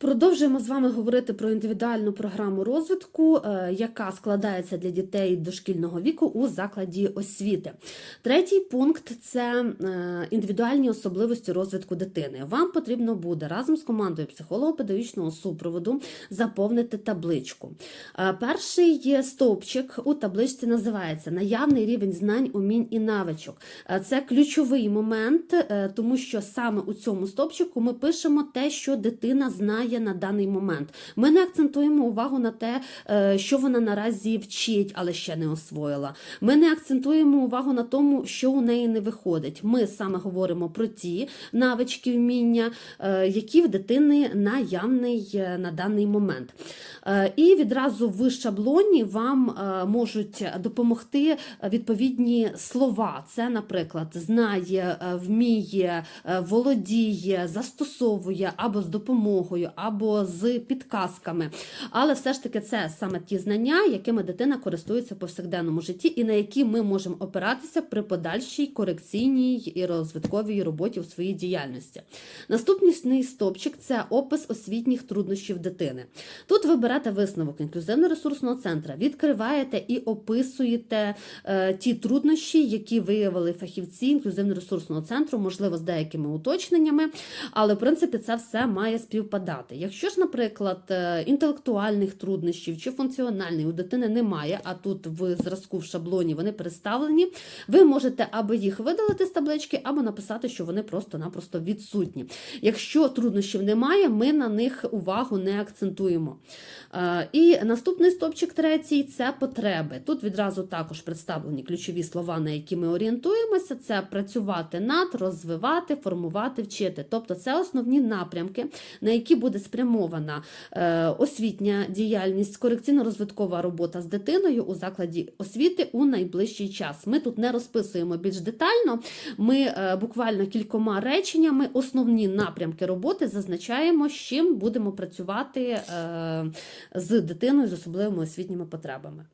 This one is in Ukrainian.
Продовжуємо з вами говорити про індивідуальну програму розвитку, е, яка складається для дітей дошкільного віку у закладі освіти. Третій пункт це е, індивідуальні особливості розвитку дитини. Вам потрібно буде разом з командою психолого-педагогічного супроводу заповнити табличку. Е, Перший стовпчик у табличці називається наявний рівень знань, умінь і навичок. Це ключовий момент, тому що саме у цьому стовпчику ми пишемо те, що дитина знає на даний момент. Ми не акцентуємо увагу на те, е, що вона наразі вчить, але ще не освоїла. Ми не акцентуємо увагу на тому, що у неї не виходить. Ми саме говоримо про ті навички, вміння, е, які в дитини наявний е, на даний момент. І відразу в шаблоні вам можуть допомогти відповідні слова. Це, наприклад, знає, вміє, володіє, застосовує або з допомогою, або з підказками. Але все ж таки це саме ті знання, якими дитина користується в повсякденному житті, і на які ми можемо опиратися при подальшій корекційній і розвитковій роботі у своїй діяльності. Наступний стопчик це опис освітніх труднощів дитини. Тут ви берете висновок інклюзивно-ресурсного центру, відкриваєте і описуєте е, ті труднощі, які виявили фахівці інклюзивно-ресурсного центру, можливо, з деякими уточненнями, але в принципі це все має співпадати. Якщо ж, наприклад, е, інтелектуальних труднощів чи функціональних у дитини немає, а тут в зразку в шаблоні вони представлені, ви можете або їх видалити з таблички, або написати, що вони просто-напросто відсутні. Якщо труднощів немає, ми на них увагу не акцентуємо. Е, І наступний стопчик третій це потреби. Тут відразу також представлені ключові слова, на які ми орієнтуємося: це працювати над, розвивати, формувати, вчити. Тобто це основні напрямки, на які буде спрямована е, освітня діяльність, корекційно-розвиткова робота з дитиною у закладі освіти у найближчий час. Ми тут не розписуємо більш детально. Ми е, буквально кількома реченнями основні напрямки роботи зазначаємо, з чим будемо працювати е, з дитиною з особливими освітніми потребами.